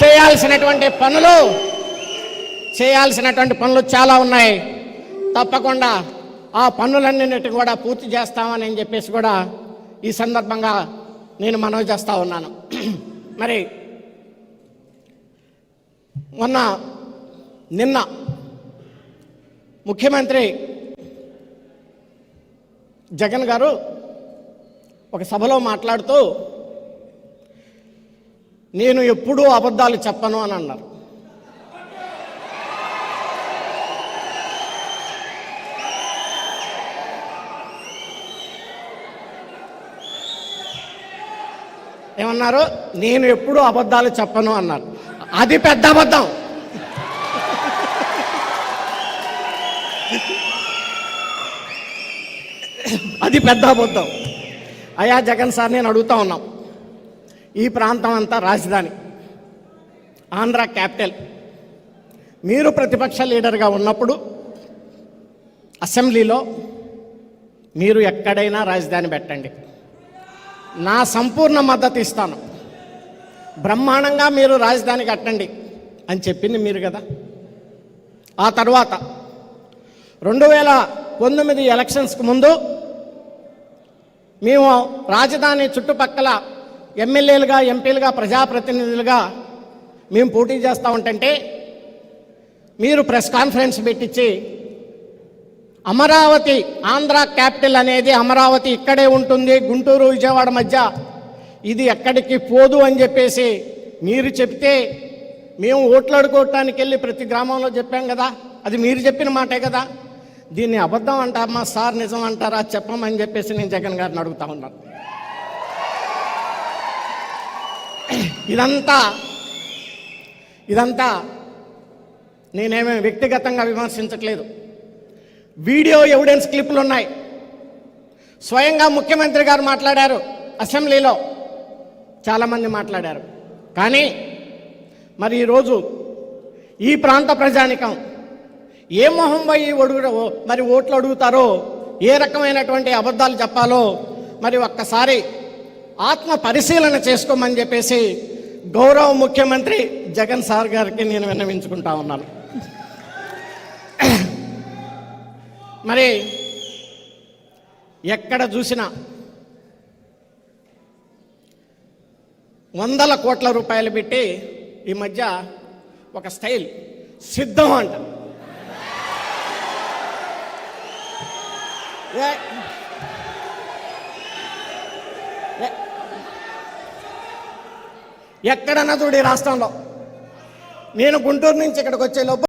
చేయాల్సినటువంటి పనులు చేయాల్సినటువంటి పనులు చాలా ఉన్నాయి. తప్పకుండా ఆ పనులన్నింటిని కూడా పూర్తి చేస్తామని చెప్పేసి కూడా ఈ సందర్భంగా నేను మనవి చేస్తూ ఉన్నాను. మరి మొన్న నిన్న ముఖ్యమంత్రి జగన్ గారు ఒక సభలో మాట్లాడుతూ నేను ఎప్పుడూ అబద్ధాలు చెప్పను అని అన్నారు. ఏమన్నారు? నేను ఎప్పుడూ అబద్ధాలు చెప్పను అన్నారు. అది పెద్ద అబద్ధం. అది పెద్ద అబద్ధం. అయా జగన్ సార్ నేను అడుగుతా ఉన్నాం. ఈ ప్రాంతం అంతా రాజధాని. ఆంధ్ర క్యాపిటల్. మీరు ప్రతిపక్ష లీడర్గా ఉన్నప్పుడు అసెంబ్లీలో మీరు ఎక్కడైనా రాజధాని పెట్టండి. నా సంపూర్ణ మద్దతు ఇస్తాను. బ్రహ్మాండంగా మీరు రాజధాని కట్టండి అని చెప్పింది మీరు కదా. ఆ తర్వాత రెండు వేల పంతొమ్మిది ఎలక్షన్స్కు ముందు మేము రాజధాని చుట్టుపక్కల ఎమ్మెల్యేలుగా ఎంపీలుగా ప్రజాప్రతినిధులుగా మేము పోటీ చేస్తూ ఉంటుంటే మీరు ప్రెస్ కాన్ఫరెన్స్ పెట్టించి అమరావతి ఆంధ్ర క్యాపిటల్ అనేది అమరావతి ఇక్కడే ఉంటుంది గుంటూరు విజయవాడ మధ్య ఇది ఎక్కడికి పోదు అని చెప్పేసి మీరు చెప్తే మేము ఓట్లాడుకోవటానికి వెళ్ళి ప్రతి గ్రామంలో చెప్పాం కదా అది మీరు చెప్పిన మాటే కదా. దీన్ని అబద్ధం అంటారమ్మా సార్ నిజం అంటారా? చెప్పమని చెప్పేసి నేను జగన్ గారిని అడుగుతా ఉన్నాను. ఇదంతా ఇదంతా నేనేమీ వ్యక్తిగతంగా విమర్శించట్లేదు. వీడియో ఎవిడెన్స్ క్లిప్లు ఉన్నాయి స్వయంగా ముఖ్యమంత్రి గారు మాట్లాడారు అసెంబ్లీలో చాలామంది మాట్లాడారు. కానీ మరి ఈరోజు ఈ ప్రాంత ప్రజానికం ఏ మొహం పోయి అడుగు మరి ఓట్లు అడుగుతారో ఏ రకమైనటువంటి అబద్ధాలు చెప్పాలో మరి ఒక్కసారి ఆత్మ పరిశీలన చేసుకోమని చెప్పేసి గౌరవ ముఖ్యమంత్రి జగన్ సార్ గారికి నేను విన్నవించుకుంటా ఉన్నాను. మరి ఎక్కడ చూసినా వందల కోట్ల రూపాయలు పెట్టి ఈ మధ్య ఒక స్టైల్ సిద్ధం అంట ఏ- ఏ- ఎక్కడన్నా చూడు ఈ రాష్ట్రంలో. నేను గుంటూరు నుంచి ఇక్కడికి వచ్చే లోపు